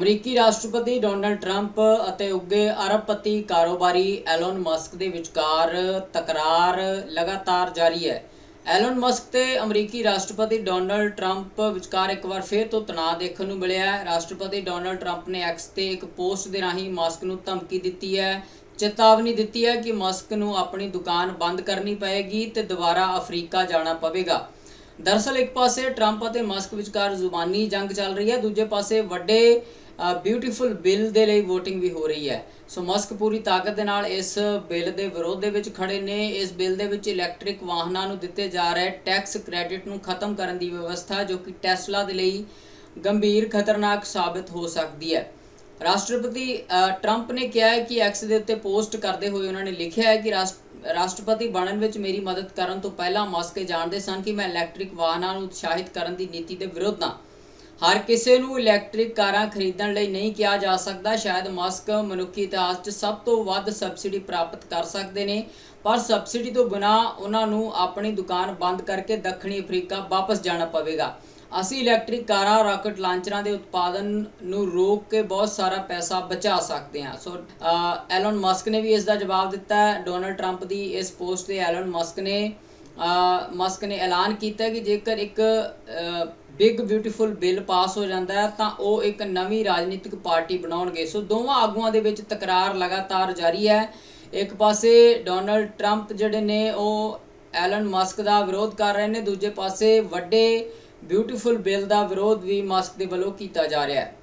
ਅਮਰੀਕੀ ਰਾਸ਼ਟਰਪਤੀ Donald Trump ਅਤੇ ਉੱਗੇ ਅਰਬਪਤੀ ਕਾਰੋਬਾਰੀ ਐਲਨ ਮਸਕ ਦੇ ਵਿਚਕਾਰ ਤਕਰਾਰ ਲਗਾਤਾਰ ਜਾਰੀ ਹੈ। ਐਲਨ ਮਸਕ ਤੇ ਅਮਰੀਕੀ ਰਾਸ਼ਟਰਪਤੀ ਡੋਨਲਡ ਟਰੰਪ ਵਿਚਕਾਰ ਇੱਕ ਵਾਰ ਫੇਰ ਤੋਂ ਤਣਾਅ ਦੇਖਣ ਨੂੰ ਮਿਲਿਆ ਹੈ। ਰਾਸ਼ਟਰਪਤੀ ਡੋਨਲਡ ਟਰੰਪ ਨੇ ਐਕਸ ਤੇ ਇੱਕ ਪੋਸਟ ਦੇ ਰਾਹੀਂ ਮਸਕ ਨੂੰ ਧਮਕੀ ਦਿੱਤੀ ਹੈ। ਚੇਤਾਵਨੀ ਦਿੱਤੀ ਹੈ ਕਿ ਮਸਕ ਨੂੰ ਆਪਣੀ ਦੁਕਾਨ ਬੰਦ ਕਰਨੀ ਪਏਗੀ ਤੇ ਦੁਬਾਰਾ ਅਫਰੀਕਾ ਜਾਣਾ ਪਵੇਗਾ। ਦਰਅਸਲ ਇੱਕ ਪਾਸੇ ਟਰੰਪ ਅਤੇ ਮਸਕ ਵਿਚਕਾਰ ਜ਼ੁਬਾਨੀ ਜੰਗ ਚੱਲ ਰਹੀ ਹੈ, ਦੂਜੇ ਪਾਸੇ ਵੱਡੇ ਬਿਊਟੀਫੁਲ ਬਿੱਲ ਦੇ ਲਈ VOTING ਵੀ ਹੋ ਰਹੀ ਹੈ। ਸੋ ਮਸਕ ਪੂਰੀ ਤਾਕਤ ਦੇ ਨਾਲ ਇਸ ਬਿੱਲ ਦੇ ਵਿਰੋਧ ਦੇ ਵਿੱਚ ਖੜੇ ਨੇ। ਇਸ ਬਿੱਲ ਦੇ ਵਿੱਚ ਇਲੈਕਟ੍ਰਿਕ ਵਾਹਨਾਂ ਨੂੰ ਦਿੱਤੇ ਜਾ ਰਹੇ ਟੈਕਸ ਕ੍ਰੈਡਿਟ ਨੂੰ ਖਤਮ ਕਰਨ ਦੀ ਵਿਵਸਥਾ ਜੋ ਕਿ ਟੈਸਲਾ ਦੇ ਲਈ ਗੰਭੀਰ, ਖਤਰਨਾਕ ਸਾਬਤ ਹੋ ਸਕਦੀ ਹੈ। ਰਾਸ਼ਟਰਪਤੀ ਟਰੰਪ ਨੇ ਕਿਹਾ ਹੈ ਕਿ ਐਕਸ ਦੇ ਉੱਤੇ ਪੋਸਟ ਕਰਦੇ ਹੋਏ ਉਹਨਾਂ ਨੇ ਲਿਖਿਆ ਹੈ ਕਿ ਰਾਸ਼ਟ- ਰਾਸ਼ਟਰਪਤੀ ਬਣਨ ਵਿੱਚ ਮੇਰੀ ਮਦਦ ਕਰਨ ਤੋਂ ਪਹਿਲਾਂ ਮਸਕ ਜਾਣਦੇ ਸਨ ਕਿ ਮੈਂ ਇਲੈਕਟ੍ਰਿਕ ਵਾਹਨਾਂ ਨੂੰ ਉਤਸ਼ਾਹਿਤ ਕਰਨ ਦੀ ਨੀਤੀ ਦੇ ਵਿਰੁੱਧ ਹਾਂ। ਹਰ ਕਿਸੇ ਨੂੰ ਇਲੈਕਟ੍ਰਿਕ ਕਾਰਾਂ ਖਰੀਦਣ ਲਈ ਨਹੀਂ ਕਿਹਾ ਜਾ ਸਕਦਾ। ਸ਼ਾਇਦ ਮਸਕ ਮਨੁੱਖੀ ਇਤਿਹਾਸ 'ਚ ਸਭ ਤੋਂ ਵੱਧ ਸਬਸਿਡੀ ਪ੍ਰਾਪਤ ਕਰ ਸਕਦੇ ਨੇ ਪਰ ਸਬਸਿਡੀ ਤੋਂ ਬਿਨਾ ਉਹਨਾਂ ਨੂੰ ਆਪਣੀ ਦੁਕਾਨ ਬੰਦ ਕਰਕੇ ਦੱਖਣੀ ਅਫਰੀਕਾ ਵਾਪਸ ਜਾਣਾ ਪਵੇਗਾ। ਅਸੀਂ ਇਲੈਕਟ੍ਰਿਕ ਕਾਰਾਂ ਰਾਕਟ ਲਾਂਚਰਾਂ ਦੇ ਉਤਪਾਦਨ ਨੂੰ ਰੋਕ ਕੇ ਬਹੁਤ ਸਾਰਾ ਪੈਸਾ ਬਚਾ ਸਕਦੇ ਹਾਂ। ਸੋ ਅ, ਐਲਨ ਮਸਕ ਨੇ ਵੀ ਇਸ ਦਾ ਜਵਾਬ ਦਿੱਤਾ ਡੋਨਲਡ ਟਰੰਪ ਦੀ ਇਸ ਪੋਸਟ ਤੇ ਐਲਨ ਮਸਕ ਨੇ ਮਸਕ ਨੇ ਐਲਾਨ ਕੀਤਾ ਕਿ ਜੇਕਰ ਇੱਕ ਬਿਗ ਬਿਊਟੀਫੁਲ ਬਿੱਲ ਪਾਸ ਹੋ ਜਾਂਦਾ ਹੈ, ਤਾਂ ਉਹ ਇੱਕ ਨਵੀਂ ਰਾਜਨੀਤਿਕ ਪਾਰਟੀ ਬਣਾਉਣਗੇ। ਸੋ ਦੋਵਾਂ ਆਗੂਆਂ ਦੇ ਵਿੱਚ ਤਕਰਾਰ ਲਗਾਤਾਰ ਜਾਰੀ ਹੈ। ਇੱਕ ਪਾਸੇ ਡੋਨਲਡ ਟਰੰਪ ਜਿਹੜੇ ਨੇ, ਉਹ ਐਲਨ ਮਸਕ ਦਾ ਵਿਰੋਧ ਕਰ ਰਹੇ ਨੇ, ਦੂਜੇ ਪਾਸੇ ਵੱਡੇ ਬਿਊਟੀਫੁਲ ਬਿੱਲ ਦਾ ਵਿਰੋਧ ਵੀ ਮਸਕ ਦੇ ਵੱਲੋਂ ਕੀਤਾ ਜਾ ਰਿਹਾ ਹੈ।